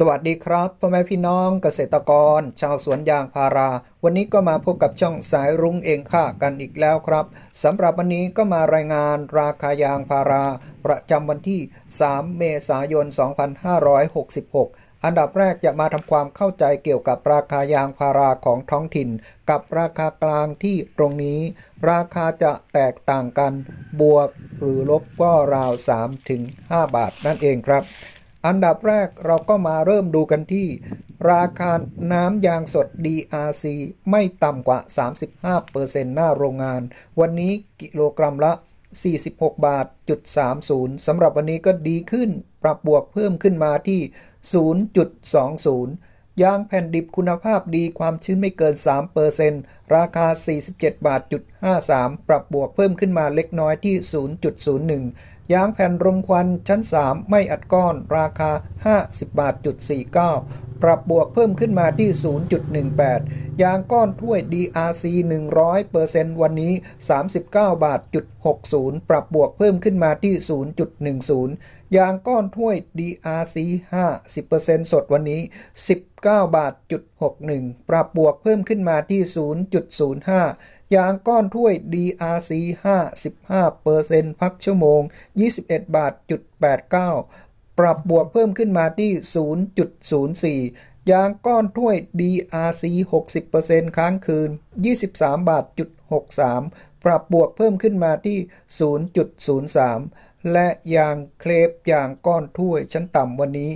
สวัสดีครับพ่อแม่พี่น้องเกษตรกร ชาวสวนยางพารา วันนี้ก็มาพบกับช่องสายรุ้งเองค่ากันอีกแล้วครับสำหรับวันนี้ก็มารายงานราคายางพารา ประจำวันที่ 3 เมษายน 2566 อันดับแรกจะมาทำความเข้าใจเกี่ยวกับราคายางพาราของท้องถิ่น กับราคากลางที่ตรงนี้ ราคาจะแตกต่างกัน บวกหรือลบก็ราว 3-5 บาทนั่นเองครับ อันดับแรกเราก็มาเริ่มดูกันที่ ราคาน้ำยางสด DRC ไม่ต่ำกว่า 35%หน้าโรงงาน วันนี้กิโลกรัมละ 46 บาทจุด30สำหรับวันนี้ก็ดีขึ้น ปรับบวกเพิ่มขึ้นมาที่ 0.20 ยางแผ่นดิบคุณภาพดีความชื้นไม่เกิน 3%ราคา 47 บาทจุด53 ปรับบวกเพิ่มขึ้นมาเล็กน้อยที่ 0.01 ยางแผ่นรมควันชั้น 3 ไม่อัดก้อนราคา 50 บาทจุด49 ปรับบวกเพิ่มขึ้นมาที่ 0.18 ยางก้อนถ้วย DRC 100%วันนี้ 39 บาทจุด60 ปรับบวกเพิ่มขึ้นมาที่ 0.10 ยางก้อนถ้วย DRC 50%สดวันนี้ 19 บาทจุด61 ปรับบวกเพิ่มขึ้นมาที่ 0.05ยางก้อนถ้วย DRC 55%พักชั่วโมง 21 บาทจุด89 ปรับบวกเพิ่มขึ้นมาที่ 0.04 ยางก้อนถ้วย DRC 60%ค้างคืน 23 บาทจุด63 ปรับบวกเพิ่มขึ้นมาที่ 0.03 และยางเคลปยางก้อนถ้วยชั้นต่ำวันนี้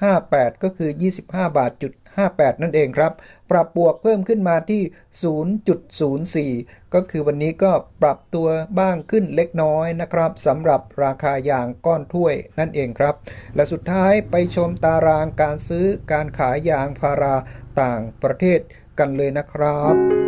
25.58 ก็คือ 25 บาทจุด58 นั่นเองครับ ปรับบวกเพิ่มขึ้นมาที่ 0.04 ก็คือวันนี้ก็ปรับตัวบ้างขึ้นเล็กน้อยนะครับสำหรับราคายางก้อนถ้วยนั่นเองครับ และสุดท้ายไปชมตารางการซื้อการขายยางพาราต่างประเทศกันเลยนะครับ